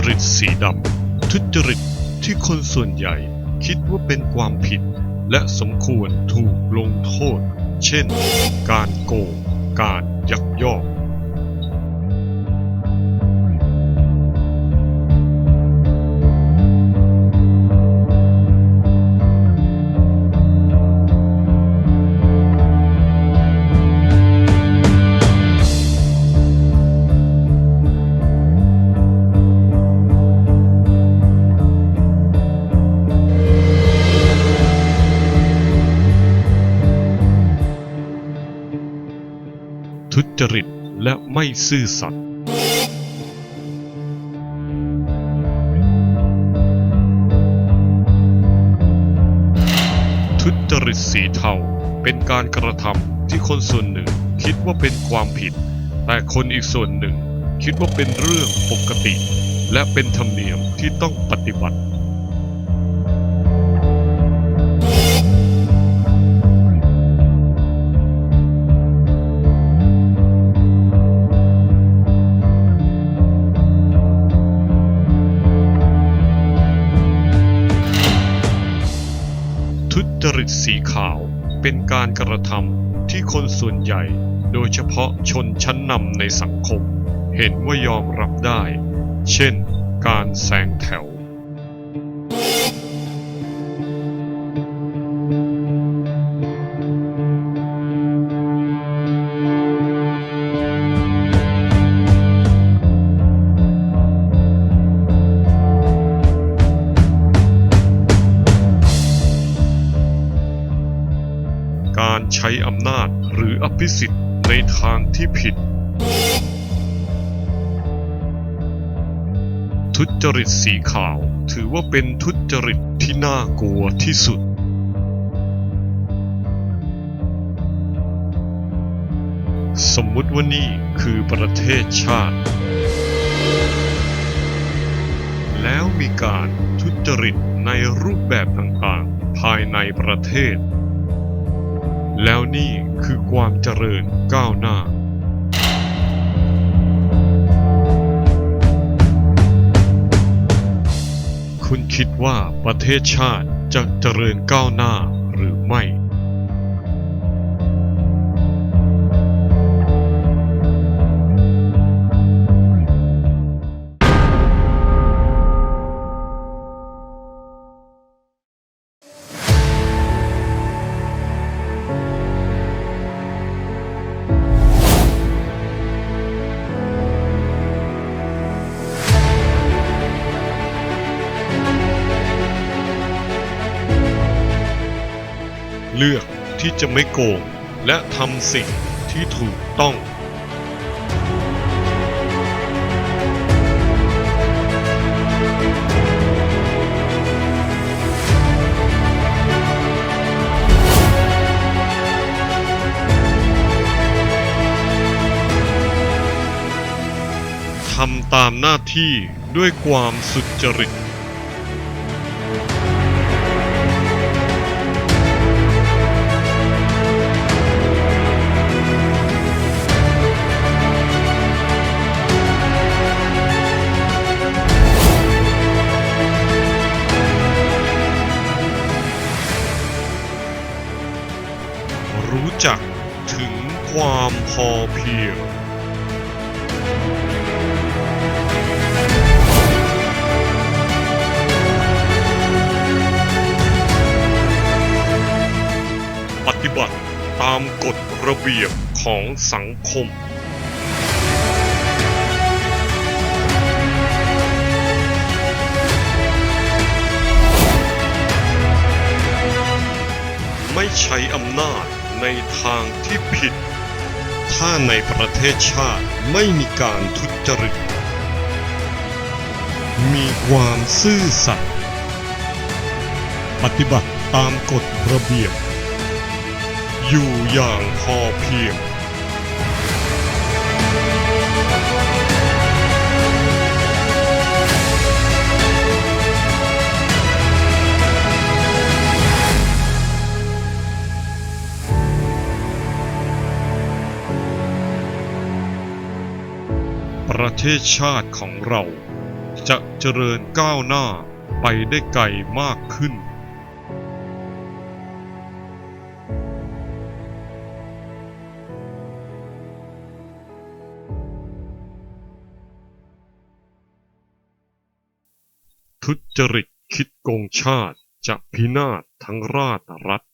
จริตสีดำ ทุจริตที่คนส่วนใหญ่คิดว่าเป็นความผิด และสมควรถูกลงโทษ เช่น การโกง การยักยอก ทุจริตและไม่ซื่อสัตย์ทุจริตสีเทาเป็นการกระทำที่คนส่วนหนึ่งคิดว่าเป็นความผิด แต่คนอีกส่วนหนึ่งคิดว่าเป็นเรื่องปกติ และเป็นธรรมเนียมที่ต้องปฏิบัติ ริตสีขาว เป็นการกระทำที่คนส่วนใหญ่ โดยเฉพาะชนชั้นนำในสังคม เห็นว่ายอมรับได้ เช่น การแซงแถว ใช้อำนาจหรืออภิสิทธิ์ในทางที่ผิด ทุจริตสีขาวถือว่าเป็นทุจริตที่น่ากลัวที่สุด สมมุติว่านี่คือประเทศชาติ แล้วมีการทุจริตในรูปแบบต่างๆ ภายในประเทศ แล้วนี่คือความเจริญก้าวหน้าคุณคิดว่าประเทศชาติจะเจริญก้าวหน้าหรือไม่ เลือกที่จะไม่โกง และทำสิ่งที่ถูกต้องทำตามหน้าที่ด้วยความสุจริต จักถึงความพอเพียง ปฏิบัติตามกฎระเบียบของสังคมไม่ใช้อำนาจ ในทางที่ผิด ถ้าในประเทศชาติไม่มีการทุจริต มีความซื่อสัตย์ปฏิบัติตามกฎระเบียบ อยู่อย่างพอเพียง ทศชาติของเรา จะเจริญก้าวหน้าไปได้ไกลมากขึ้น ทุจริตคิดโกงชาติจะพินาศทั้งราชรัฐ